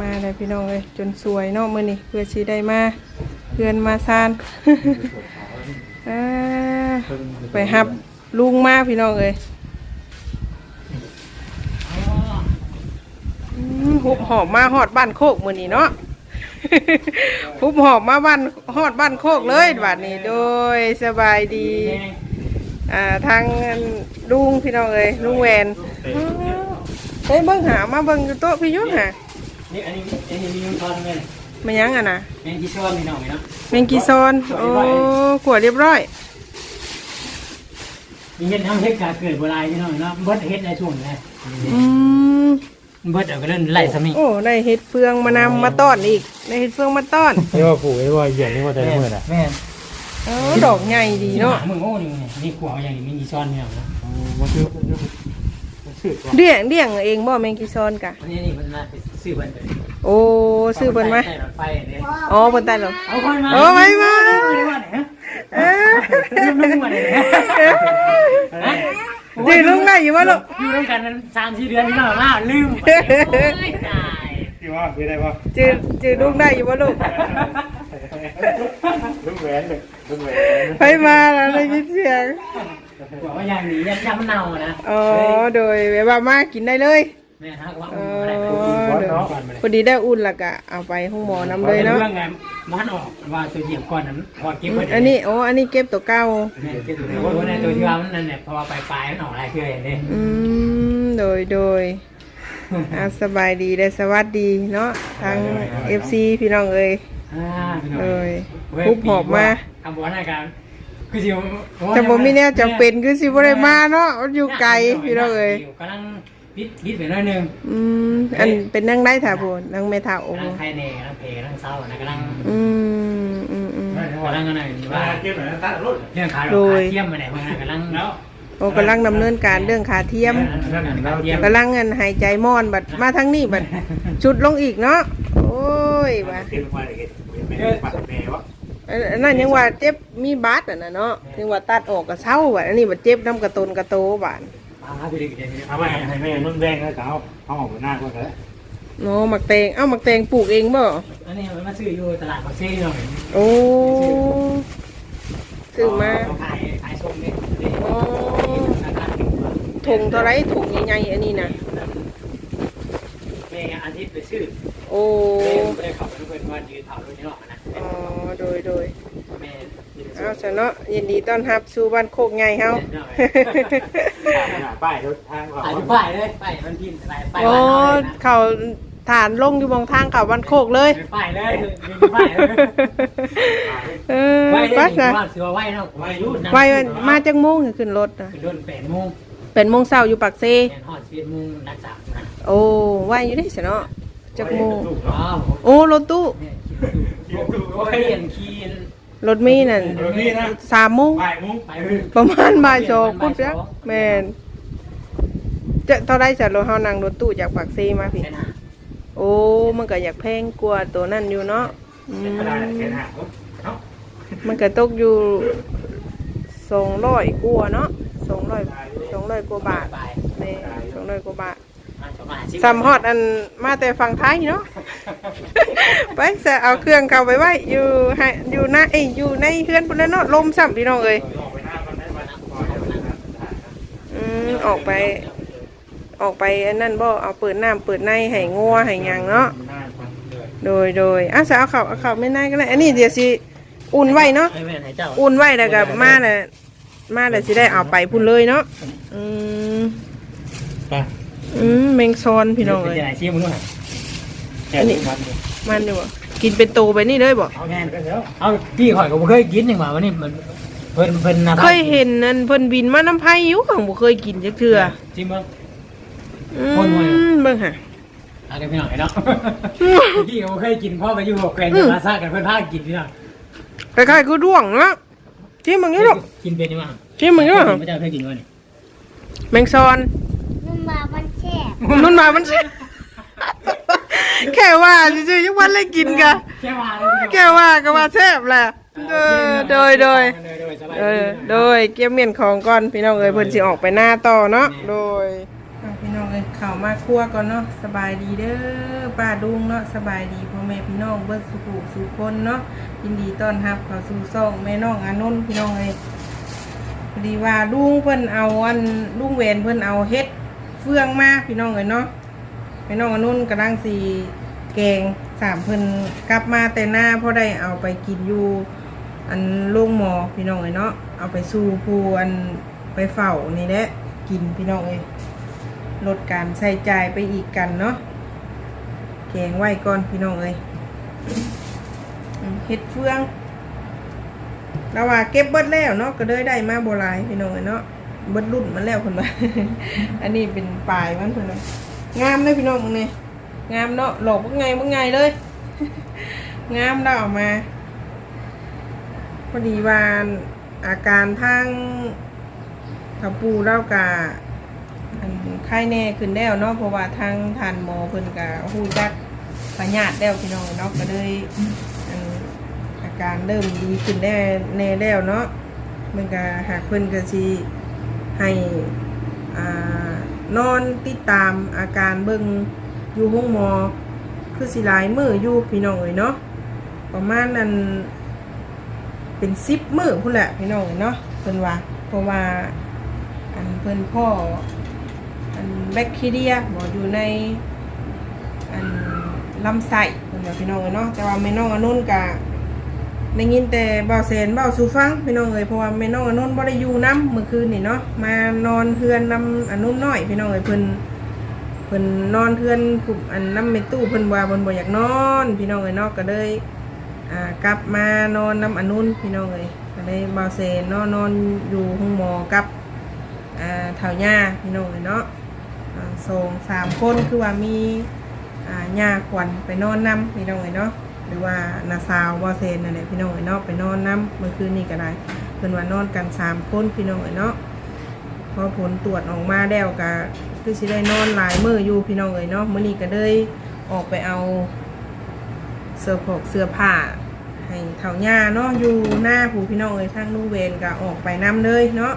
มาเลยพี่น้องเลยจนสวยเนาะมื้อนี้เพื่อสิได้มาเพื่อนมาซาน อ่าไปหับลุงมาพี่น้องเลยอืมหุบหอบมาฮอดบ้านโคกมื้อนี้เนาะ หุบหอบมาบ้านฮอดบ้านโคกเลยบัดนี้โดยสบายดี อ่าทางลุงพี่น้องเอ้ยลุงแวนอ้าวเฮ้ยเบิ่งหามาเบิ่งอยู่โต๊ะพี่ยุหา นี่อันนี้อันนี้มีน้ำทอนเลยมายังอะนะแมงกีซ้อนมีหน่อยเนาะแมงกีซอน โอ้ขวดเรียบร้อยมีเงินทำเฮ็ดการเกิดโบราณพี่น้องเนาะเบิดเฮ็ดในช่วงนี้อืมเบิดเอาก็เล่นไล่สมิโอ้ได้เห็ดเฟืองมานำมาต้อนอีกได้เห็ดเฟืองมาต้อนนี่ว่าผูกนี่ว่าเหยียดนี่ว่าแต่ละมือน่ะแม่เออดอกใหญ่ดีเนาะมึงโอ้นี่นี่ขวเอาอย่างนี้มีกีซ้อนพี่น้องเนาะ มันคือมันชื่อว่าเดี่ยงเดี่ยงเองบ่แมงกีซอนกะ อันนี้นี่มันน่าไปซื้อเพิ่นโอ้ซื้อเพิ่นมาใส่รถไฟเนี่ยอ๋อเพิ่นตายแล้วเอาคนมาโอ้ไม่มาเอ้ยลืมมาเลยนะจือลุงได้อยู่บ่ลูกอยู่ร่วมกันสามสี่เดือนพี่น้องมาลืมตายที่ว่าคือได้ว่าจือจือลุงได้อยู่บ่ลูกลูกแหวนเลยลูกแหวนไปมาแล้วได้ยินเสียง บอกว่าอย่างนี้ยังจำเนานะอ๋อโดยแบบว่ามากินได้เลยแม่ทักว่าเออะไรอไปเดี๋ยวพอดีได้อุ่นและกะเอาไปห้องหมอนำเลยเนาะเรื่องไงมันออกว่าตัวเหยียบก่อนนั้นพอเก็บไว้อันนี้โอ้อันนี้เก็บตัวเก่าเก็บตัวในตัวที่ว่ามันนั่นแหละพอไปปลายมันออกอะไรคืออย่างนี้อืมโดยโดยอาสบายดีและสวัสดีเนาะทาง FC พี่น้องเอ้ยอ่าพี่น้องเลยคุบหอบมาคำบอกว่าในการ คือสิจะบ่มีแนวจำเป็นคือสิบ่ได้มาเนาะมันอยู่ไกลพี่น้องเอ้ยกำลังพิดพิดไปหน่อยนึงอืมอันเป็นนั่งได้ถ่าบ่นั่งไม่ถ่าโอ้กำลังไข่เน่กำลังเพกำลังเศร้านะกำลังอืมอืมอืมกำลังอะไรว่าเก็บหน่อยนะตัดรถเรื่องขาโดยเทียมไปไหนมากำลังเนาะโอ้กำลังดำเนินการเรื่องขาเทียมเรื่องขาเทียมกำลังเงินหายใจม่อนบัดมาทั้งนี้บัดชุดลงอีกเนาะโอ้ยว่ะ เก็บมาเลยเก็บแม่ปัดแม่วะอันนั้นยังว่าเจ็บมีบาดอะนะเนาะยังว่าตัดออกก็เศร้าบัดอันนี้บัดเจ็บน้ำกระตนกระโตบาดมาพี่เด็กเด็กเอาไปให้แม่นุ่นแดงแล้วก็เอาเอาออกมาหน้าก็ได้เนาะหมักแตงเอ้าหมักแตงปลูกเองบ่อันนี้มันมาซื้ออยู่ตลาดปักเซ่หน่อยโอ้ซื้อมาขายขายส้มนี่โอ้ถุงเท่าไรถุงใหญ่ๆอันนี้นะแม่อาทิตย์ไปซื้อโอ้แม่ไม่ได้ขับรถเป็นวันยืนเผาด้วยนี่หรอกนะอ๋อ โดยโดยแม่เอาซะเนาะยินดีต้อนรับสู่บ้านโคกใหญ่เฮา ป้ายรถทางออกถ่ายทุกป้ายเลยป้ายมันพิมพ์ป้ายป้ายโอ้วันเอาเลยนะเขาฐานลงอยู่บองทางเขาบ้านโคกเลยป้ายเลยมีป้ายเลยเออไว้ได้ปัดดีนะ ว่าเสือไว้เนาะไว้รุ่นไว้มาจากโมงถึงขึ้นรถนะคือโดนแปดโมงเป็นโมงเช้าอยู่ปากเซ แอนฮอดสิบเอ็ดโมงนักสามนะโอ้ไว้อยู่ได้สิเนาะจากโมงอ้าวโอ้รถตู้ เนี่ย โอเคเห็นคีนรถมีนั่นรถนี่นะสามโมงป้ายมุ้งไปเลยประมาณบ่ายสองปุ๊บแล้วแมนจะเท่าไรจะรถเฮานั่งรถตู้จากปากเซมาพี่ แค่นั้นโอ้มันก็อยากแพงกว่าตัวนั่นอยู่เนาะอืมกระดาษแขนหักเนาะมันก็ตกอยู่สองร้อยกว่าเนาะสองร้อยสองร้อยกว่าบาทไปแม่สองร้อยกว่าบาทมาสมาชิกซัมฮอดอันมาแต่ฝั่งไทยเนาะ ไปจะเอาเครื่องเข้าไปไว้อยู่ให้อยู่ในเอ้ยอยู่ในเฮือนพุ่นแล้วเนาะลมซ้ำพี่น้องเอ้ยออกไปหน้าก่อนได้ไหมอืมออกไป ออกไปอันนั้นบ่เอาเปิดน้ำเปิดในให้งัวให้หยังเนาะหน้าก่อนเลยโดยโดยอะจะเอาเข้าเอาเข้าไม่ได้ก็ได้อันนี้เดี๋ยวสิอุ่นไว้เนาะไอ้แม่ไหนเจ้าอุ่นไว้แล้วก็มาน่ะมาแล้วสิได้เอาไปพุ่นเลยเนาะอืมไปอืมแมงซอนพี่น้องเป็นเอ้ยยังไงชี้มึงด้วยแค่นี้มัน มันดีบ่กินเป็นโตไปนี่เลยบ่เอาแน่เอาพี่ข่อยก็บ่เคยกินอย่างว่าวันนี้มันเพิ่นเพิ่นนะเคยเห็นนั่นเพิ่นบินมาน้ำไผอยู่ข้างบ่เคยกินจักเทื่อชิมเบิ่งอืคนรวยมเบิ่งหะเอาเดี๋ยวพี่หน่อยเนาะพี่ก็บ่เคยกินพ่อไปอยู่กับแกงมาซ่ากันเพิ่นพากินพี่น้องคล้ายๆคือด้วงเนาะที่มึงนี่ลูกกินเป็นยังไงที่มึงนี่ลูกไม่เจ้าเคยกินวะนี่แมงซอนนุ่มมาบันแช่นุ่นมามันแค่ว่าซื่อๆยังวันเลยกินกะแค่ว่าแค่ว่าก็ว่าแซ่บแหละเออโดยโดยเออโดยเกี่ยมเมียนของก่อนพี่น้องเอ้ยเพิ่นสิออกไปหน้าต่อเนาะโดยอะพี่น้องเอ้ยเข้ามาครัวก่อนเนาะสบายดีเด้อป้าดุงเนาะสบายดีพ่อแม่พี่น้องเบิดสุขุสุคนเนาะยินดีต้อนรับเข้าสู่ซ่องแม่น้องอานนท์พี่น้องเอ้ยพอดีว่าลุงเพิ่นเอาอันลุงเวนเพิ่นเอาเฮ็ดเฟืองมาพี่น้องเอ้ยเนาะ แม่น้องอานนท์กำลังสิแกงสามเพิ่นกลับมาแต่หน้าพอได้เอาไปกินอยู่อันโรงหมอพี่น้องเอ้ยเนาะเอาไปสู่ผู้อันไปเฝ้านี่แหละกินพี่น้องเอ้ยลดการใส่จ่ายไปอีกกันเนาะแกงไว้ก่อนพี่น้องเอ้ยเฮ็ดเฟืองเราว่าเก็บเบิดแล้วเนาะก็เลยได้มาโบหลายพี่น้องเอ้ยเนาะเบิดรุ่นมันแล้วคนว่าอันนี้เป็นปลายมันเพิ่นว่า งามเลยพี่น้องมึงนี่งามเนาะหลอกมึงไงมึงไงเลย งามแล้วเออกมาพอดีว่าอาการทางถ้าปูเล่ากะไข้แน่ขึ้นแล้วเนาะเพราะว่าทางทานหมอเพิ่นกะฮู้จักพยาธิแล้วพี่น้องเนาะก็เลยอาการเริ่มดีขึ้นได้แน่แล้วเนาะมันก็หากเพิ่นก็สิให้อ่า นอนติดตามอาการเบิ่งอยู่ห้องหมอ คือสิหลายมืออยู่พี่น้องเอ้ยเนาะประมาณนั้นเป็นซิปมือพุ่นแหละพี่น้องเนาะเพิ่นว่าเพราะว่าอันเพิ่นพ่ออันแบคทีเรียบ่อยู่ในอันลำไส้เพิ่นว่าพี่น้องเนาะแต่ว่าแม่น้องอนนุนกะ ได้ยินแต่เบาแสนเบาสู่ฟังพี่น้องเอ้ยเพราะว่าแม่น้องอนุนบ่ได้อยู่นํเมื่อคืนนี่เนาะมานอนเฮือนนํอนุนน้อยพี่น้องเอ้ยเพิ่นเพิ่นนอนเฮือนกลุ่มอันน้ำเมตู้เพิ่นว่าเพิ่นบ่อยากนอน พี่น้องเอ้ยเนาะก็เลยอ่ากลับมานอนน้ำอนุนพี่น้องเลยก็เลยบาเซนเนาะนอนอยู่ห้องหมอกับอ่าเถาย่าพี่น้องเลยเนาะอ่าสองสามคนคือว่ามีอ่าย่าขวัญไปนอนน้ำพี่น้องเลยเนาะ หรือว่านาซาวบาเซนนั่นแหละพี่น้องเลยเนาะไปนอนน้ำเมื่อคืนนี้ก็ได้เพิ่นว่านอนกันสามคนพี่น้องเลยเนาะพอผลตรวจออกมาแล้วก็คือสิได้นอนหลายมื้ออยู่พี่น้องเลยเนาะมื้อนี้ก็เลยออกไปเอาเสื้อผกเสื้อผ้าให้เถาหญ้าเนาะอยู่หน้าผู้พี่น้องเอ้ยทางลูกเวนก็ออกไปนํเลยเนาะ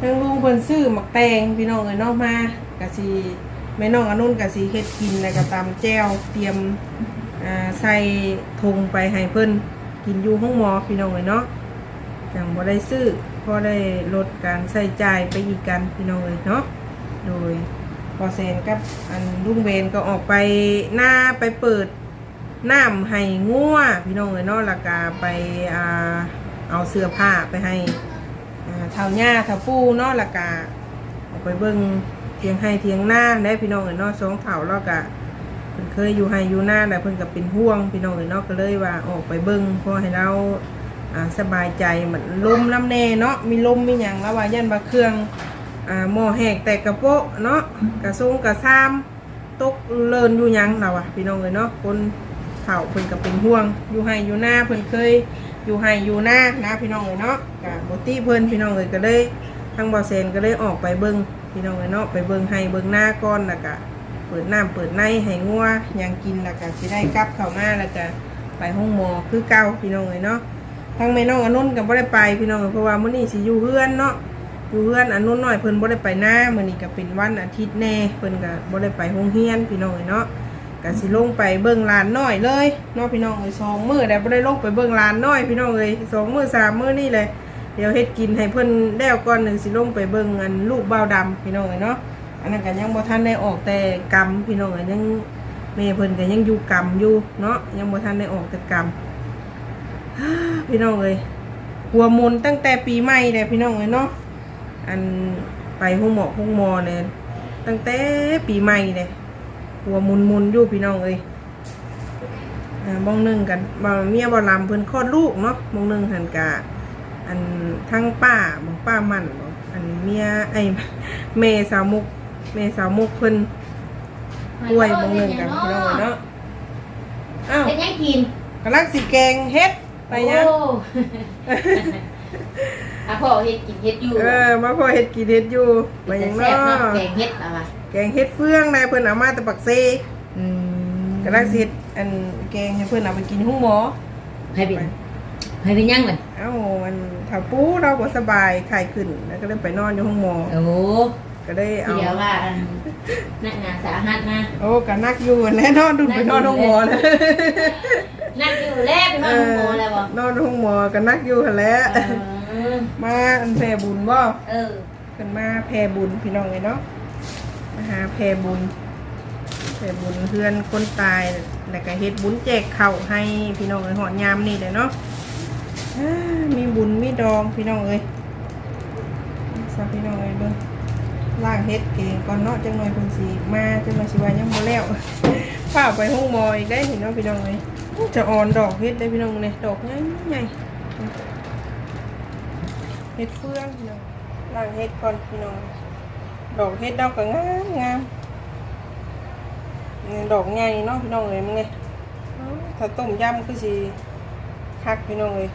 ทางลุงเพิ่นซื้อหมักแตงพี่น้องเอ้ยเนาะมากะสิแม่น้องอนุ่นกะสิเฮ็ดกินแล้วก็ตำแจ่วเตรียม ใส่ถุงไปให้เพิ่นกินอยู่ห้องหมอพี่น้องเอ้ยเนาะจังบ่ได้ซื้อพอได้ลดการใช้จ่ายไปอีกกันพี่น้องเอ้ยเนาะโดยพอเซนกับอันลุงเวนก็ออกไปหน้าไปเปิดน้ำให้งัวพี่น้องเลยเนาะล้วก็ไปอ่าเอาเสื้อผ้าไปให้เท่าหญ้าเท่าปูเนาะล้วก็ออกไปเบิ่งเทียงให้เทียงหน้าได้พี่น้องเลยเนาะสองเท่าแล้วก็เพิ่น เคยอยู่ให้อยู่หน้าแต่เพิ่นก็เป็นห่วงพี่น้องเลยเนาะก็เลยว่าออกไปเบิ่งเพอให้เราสบายใจเหมือนลมน้ำแน่เนาะมีลมมีหยังแล้วว่ายันบาเครื่องหม้อแหกแต่กระโปะเนาะกระซุงกระซามตกเลินอยู่ยังเราอะพี่น้องเลยเนาะคนเฒ่าเพิ่นก็เป็นห่วง อยู่ให้อยู่หน้าเพิ่นเคยอยู่ให้อยู่หน้านะพี่น้องเลยเนาะกับบตี้เพิ่นพี่น้องเลยก็เลยทางบอเซนก็เลยออกไปเบิ่งพี่น้องเลยเนาะไปเบิ่งให้เบิ่งหน้าก่อนแล้วก็ เปิดน้ำเปิดในให้งัวยังกินแล้วก็สิได้กลับเข้ามาแล้วก็ไปห้องหมอคือเก่าพี่น้องเลยเนาะทางแม่น้องอนนก็บ่ได้ไปพี่น้องเอ้ยเพราะว่ามื้อนี้สิอยู่เฮือนเนาะอยู่เพื่อนอันนู้นหน่อยเพิ่นบ่ได้ไปหน้ามื้อนี้ก็เป็นวันอาทิตย์แน่เพิ่นก็บ่ได้ไปโรงเรียนพี่น้องเอ้ยเนาะก็สิลงไปเบิ่งลานน้อยเลยเนาะพี่น้องเอ้ยสองมื้อแต่บ่ได้ลงไปเบิ่งลานน้อยพี่น้องเอ้ยสองมื้อสามมื้อนี่เลยเดี๋ยวเฮ็ดกินให้เพิ่นแล้วก่อนหนึ่งสิลงไปเบิ่งอันลูกเบ่าดำพี่น้องเอ้ยเนาะ อันนั้นก็ยังบ่ทันได้ออกแต่กรรมพี่น้องเอ้ยยังแม่เพิ่นก็ยังอยู่กรรมอยู่เนาะยังบ่ทันได้ออกแต่กรรมพี่น้องเอ้ยหัวมุนตั้งแต่ปีใหม่เลยพี่น้องเอ้ยเนาะอันไปห้องหมอห้องมอเนี่ยตั้งแต่ปีใหม่เลยหัวมุนมุนอยู่พี่น้องเอ้ยอ่ามองหนึ่งกันบ่เมียบ่ลำเพิ่นคลอดลูกเนาะมองหนึ่งหันกะอันทั้งป้าบ้อกป้ามันบอกอันเมียไอ้เมสาวมุก เมสาวมุกเพิ่นป่วยมองหนึ่งกันพี่น้องเอ้ยเนาะอ้าวเป็นยังกินกำลังสิแกงเฮ็ดไปยังโอ้อะพ่อเฮ็ดกินเฮ็ดอยู่เออมาพอเฮ็ดกินเฮ็ดอยู่ไปยังแซ่บเนาะเนาะแกงเฮ็ดเอาว่ะแกงเฮ็ดเฟืองนายเพิ่นเอามาแต่ปักเซอืมกำลังสิเฮ็ดอันแกงให้เพิ่นเอาไปกินห้องหมอให้เป็นให้เป็นยังมันเอ้ามันถ้าปูเราบ่สบายไข้ขึ้นแล้วก็เลยไปนอนอยู่ห้องหมอโอ้ ก็ได้เอา เดี๋ยวว่าอันนักงานสาหัสนะโอ้ก็นักอยู่แน่นอนดูไปนอนห้องหมอเลยนักอยู่แล้วไปนอนโมแล้วบ่นอนห้องหมอก็นักอยู่หั่นแหล้ว เออมาอันแผ่บุญบ่เออเป็นมาแผ่บุญพี่น้องเลยเนาะมาหาแผ่บุญแผ่บุญเพื่อนคนตายแล้วก็เฮ็ดบุญแจกข้าวให้พี่น้องเลยหอดยามนี่เลยเนาะอ่ามีบุญมีดองพี่น้องเอ้ยซาพี่น้องเอ้ยเบิ่ง ล่างเฮ็ดเองก่อนเนาะจังหน่อยเพิ่นสิมาจังหน่อยสิว่ายังบ่แล้วฝ้ากไปห้องมออีกได้เห็นเนาะพี่น้องเอ้ยจะอ่อนดอกเฮ็ดได้พี่น้องเลยดอกใหญ่ใหญ่เฮ็ดเฟืองพี่น้องล้างเฮ็ดก่อนพี่น้องดอกเฮ็ดดอกก็งามงามดอกใหญ่เนาะพี่น้องเลยมึงไงถ้าต้มยำคือสิคักพี่น้องเลย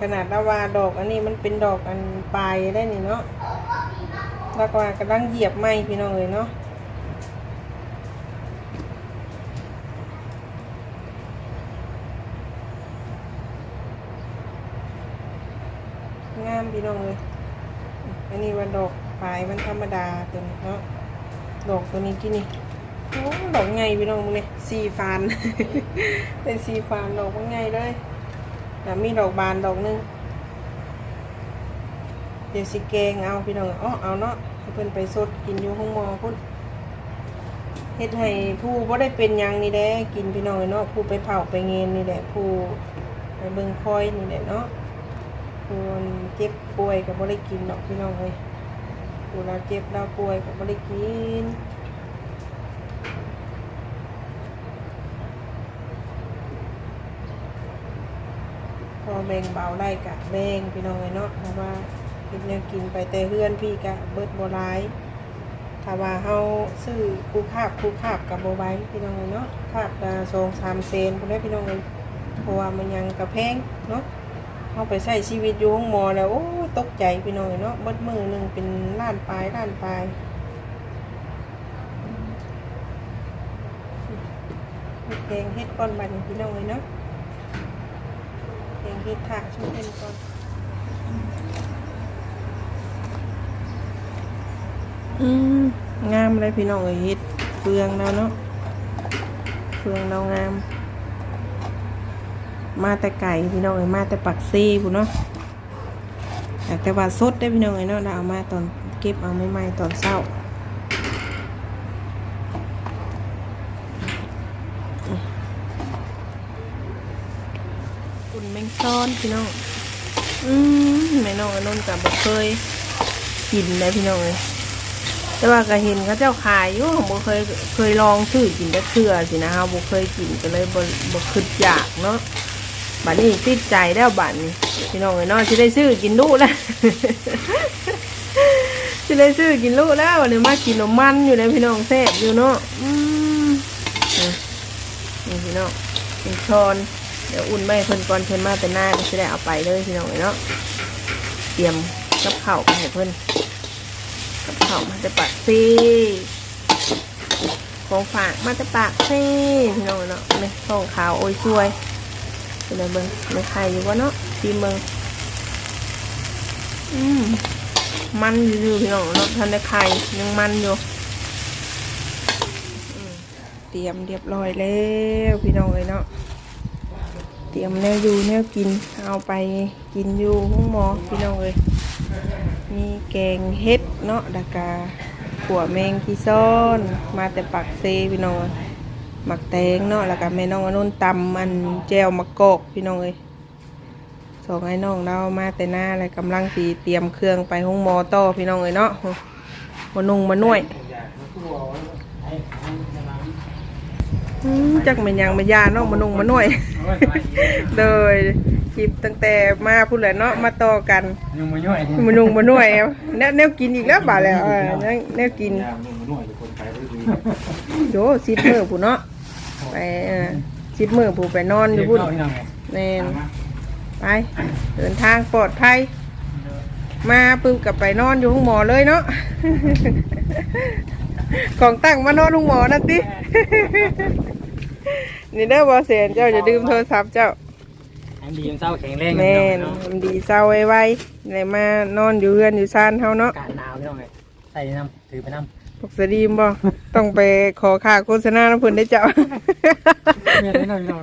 ขนาดดาวาดอกอันนี้มันเป็นดอกอันปลายได้นี่เนาะ แล้วก็กำลังเหยียบไม้พี่น้องเลยเนาะงามพี่น้องเลยอันนี้ว่าดอกปลายมันธรรมดาตัวนี้เนาะดอกตัวนี้กี่นี่โอ้ดอกไงพี่น้องมึงเนี่ยสีฟานเป็นสีฟานดอกมันไงเลยแล้วมีดอกบานดอกหนึง ดี๋ยวสิแกงเอาพี่น้องอ๋อเอาเนาะเพิ่นไปสดกินอยู่ห้องมอพุ่นเฮ็ดให้ผู้บ่ได้เป็นยังนี่แหละกินพี่น้องเนาะผู้ไปเผาไปเงินนี่แหละผู้ไปเบิ่งคอยนี่แหละเนาะคนเจ็บป่วยก็บ่ได้กินดอกพี่น้องเอ้ยผู้เราเจ็บเราป่วยก็บ่ได้กินพอแบ่งเบาได้กะแบ่งพี่น้องเอ้ยเนาะเพราะว่า เฮ็ดแนวกินไปแต่เฮือนพี่กะเบิดบ่หลายถ้าว่าเฮาซื้อคู่คาบคู่คาบกับบ่ไหวพี่น้องเอ้ยเนาะคาบละ2-3เซนพุ่นแหละพี่น้องเอ้ยเพราะว่ามันยังกระแพงเนาะเขาไปใช้ชีวิตอยู่ห้องหมอแล้วโอ้ตกใจพี่น้องเนาะเบิดมือหนึ่งเป็นล้านปลายล้านปลายเฮ็ดแกงเฮ็ดก้อนบันพี่น้องเลยเนาะแกงเฮ็ดถาช่วยเอ็นก่อน อืมงามเลยพี่น้องเอ้ยเฮ็ดเฟืองแล้วเนาะเฟืองเรางาม มาแต่ไก่พี่น้องเอ้ยมาแต่ปักซีผู้เนาะแต่ว่าสดได้พี่น้องเอ้ยเนาะเราเอามาตอนเก็บเอาไม่ไหม้ตอนเช้าคุณแมงซ้อนพี่น้อง อืมแม่น้องอนนท์กับบ่เคยกินเลยพี่น้องเอ้ย แต่ว่าก็เห็นเขาเจ้าขายอยู่บ่เคยเคยลองซื้อกินแต่เทื่อสินะฮะบ่เคยกินก็เลยบ่บ่คิดอยากเนาะบัดนี้ติดใจแล้วบัดนี้พี่น้องเอ้ยเนาะสิได้ซื้อกินลูกแล้วสิได้ซื้อกินลูกแล้ววันนี้มากินนมมันอยู่ในพี่น้องแซ่บอยู่เนาะอืมนี่พี่น้องเป็นช้อนเดี๋ยวอุ่นไม่เพิ่นก่อนเพิ่นมาแต่หน้าก็สิได้เอาไปเลยพี่น้องเอ้ยเนาะเตรียมกับข้าวไปให้เพิ่น ข้ามาแต่ปากซีของฝากมาแต่ปากซีพี่น้องเนาะนี่ของขาวโอ้ยช่วยเป็นไงเบิ้งไม่ใครอยู่วะเนาะทีเมืองอืมมันอยู่พี่น้องเนาะท่านได้ไข่ยังมันอยู่เตรียมเรียบร้อยแล้วพี่น้องเลยเนาะ ตรียมแนวอยู่แนวกินเอาไปกินอยู่ห้องหมอพี่น้องเลยมีแกงเห็ดเนาะดากาขัวแมงกีซ้อน มาแต่ปักเซพี่น้องเอ้ยหมักแตงเนาะแล้วก็แม่น้องอนุ่นตำมันแจวมะกอกพี่น้องเอ้ยสองไอ้น้องเรามาแต่หน้าอะไรกำลังสีเตรียมเครื่องไปห้องหมอต่อพี่น้องเอ้ยเนาะมานุ่งมาน่วย จักแมันยังมายาเนาะมานุ่งมาน่วยเลยคลิปตั้งแต่มาพูดเลยเนาะมาต่อกันยังมาย่อยมานุ่งมาน่วยเอาแนวแนวกินอีกแล้วบ่าแล้วเออแนวแนวกินยามนุ่มหน่อยคนไปไม่ดีโยสิบมือผู้เนาะไปเออสิบมือผู้ไปนอนอยู่พุ่นพี่น้องไงแน่นไปเดินทางปลอดภัยมาปึ๊บกับไปนอนอยู่ห้องหมอเลยเนาะ ของตั้งมานอนห้องหมอนะตินี่เด้อบอเสียนเจ้าจะดื่มโทรศัพท์เจ้าอันดียังเศร้าแข็งแรงแม่นมันดีเศร้าไว้ๆเลยมานอนอยู่เรือนอยู่ซานเฮาเนาะอากาศหนาวพี่น้องไงส่น้ำถือไปน้ำปกสดีมบ่ต้องไปขอค่าโฆษณาน้ำเพิ่นได้เจ้าเมียได้หน่อยหน่อย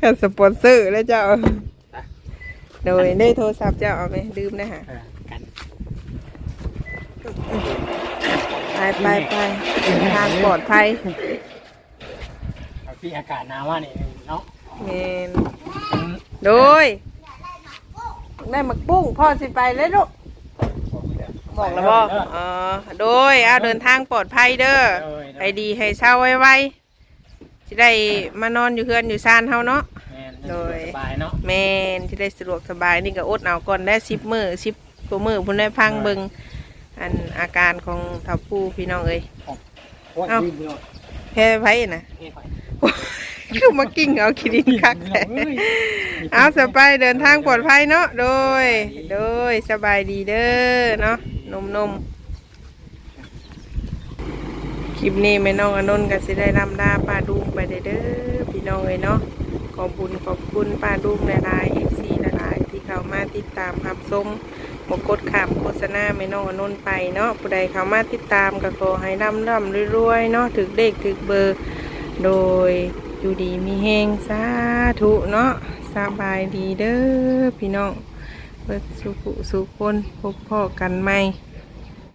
ค่าสปอนเซอร์แล้วเจ้าโดยได้โทรศัพท์เจ้าเอาไหมดื่มนะฮะเออกัน ไปไปไปทางปลอดภัยเอาพี่อากาศหนาวว่านี่เนาะเมนโดยได้หมักปุ้งพ่อสิไปเลยลูกบอกแล้วบ่อ๋อโดยเอาเดินทางปลอดภัยเด้อให้ดีให้เช้าไวๆจะได้มานอนอยู่เฮือนอยู่ซานเฮาเนาะแม่นโดยสบายเนาะแม่นจะได้สะดวกสบายนี่ก็อดเอาก่อนได้สิบมือสิบกว่ามือพุ่นได้พังเบิง อันอาการของทับปูพี่น้องเอ้ยโอ้ยเอ้าลืมเลยแพ้ไผน่ะเฮ้ยไปคือมากิ้งเอาขี้ดินคักแท้เอ้ยเอาสบายเดินทางปลอดภัยเนาะโดย โดยสบายดีเด้อเนาะนมนมคลิปนี้แม่น้องอนนท์ก็สิได้นำดาป้าดุงไปเด้อเด้อพี่น้องเอ้ยเนาะขอบคุณขอบคุณป้าดุงหลายๆเอฟซีหลายๆที่เข้ามาติดตามรับชม บกดขามโฆษณาแม่น้องอนนไปเนาะผู้ใดเข้ามาติดตามก็ขอให้ร่ำร่ำรวยๆเนาะถึกเด็กถึกเบอร์ โดยอยู่ดีมีแหงสาธุเนาะสบายดีเด้อพี่น้องเปิดสุขสุขคนพบพ่อกันไหม